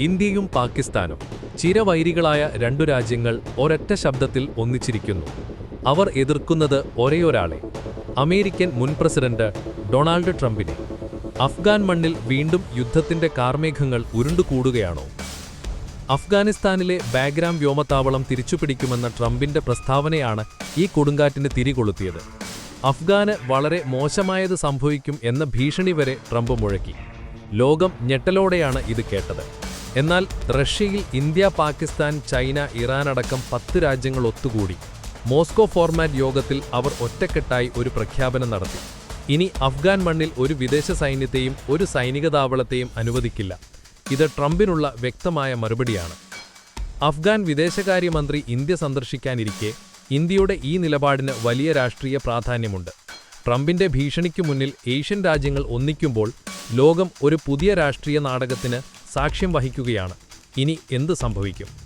ഇന്ത്യയും പാകിസ്ഥാനും ചിരവൈരികളായ രണ്ടു രാജ്യങ്ങൾ ഒരൊറ്റ ശബ്ദത്തിൽ ഒന്നിച്ചിരിക്കുന്നു. അവർ എതിർക്കുന്നത് ഒരേയൊരാളെ അമേരിക്കൻ മുൻ പ്രസിഡന്റ് ഡൊണാൾഡ് ട്രംപിനെ. അഫ്ഗാൻ മണ്ണിൽ വീണ്ടും യുദ്ധത്തിന്റെ കാർമേഘങ്ങൾ ഉരുണ്ടുകൂടുകയാണോ? അഫ്ഗാനിസ്ഥാനിലെ ബാഗ്രാം വ്യോമത്താവളം തിരിച്ചുപിടിക്കുമെന്ന ട്രംപിന്റെ പ്രസ്താവനയാണ് ഈ കൊടുങ്കാറ്റിന് തിരികൊളുത്തിയത്. അഫ്ഗാന് വളരെ മോശമായത് സംഭവിക്കും എന്ന ഭീഷണി വരെ ട്രംപ് മുഴക്കി. ലോകം ഞെട്ടലോടെയാണ് ഇത് കേട്ടത്. എന്നാൽ റഷ്യയിൽ ഇന്ത്യ പാകിസ്ഥാൻ ചൈന ഇറാൻ അടക്കം പത്ത് രാജ്യങ്ങൾ ഒത്തുകൂടി. മോസ്കോ ഫോർമാറ്റ് യോഗത്തിൽ അവർ ഒറ്റക്കെട്ടായി ഒരു പ്രഖ്യാപനം നടത്തി. ഇനി അഫ്ഗാൻ മണ്ണിൽ ഒരു വിദേശ സൈന്യത്തെയും ഒരു സൈനിക താവളത്തെയും അനുവദിക്കില്ല. ഇത് ട്രംപിനുള്ള വ്യക്തമായ മറുപടിയാണ്. അഫ്ഗാൻ വിദേശകാര്യമന്ത്രി ഇന്ത്യ സന്ദർശിക്കാനിരിക്കെ ഇന്ത്യയുടെ ഈ നിലപാടിന് വലിയ രാഷ്ട്രീയ പ്രാധാന്യമുണ്ട്. ട്രംപിന്റെ ഭീഷണിക്കു മുന്നിൽ ഏഷ്യൻ രാജ്യങ്ങൾ ഒന്നിക്കുമ്പോൾ ലോകം ഒരു പുതിയ രാഷ്ട്രീയ നാടകത്തിന് സാക്ഷ്യം വഹിക്കുകയാണ്. ഇനി എന്ത് സംഭവിക്കും?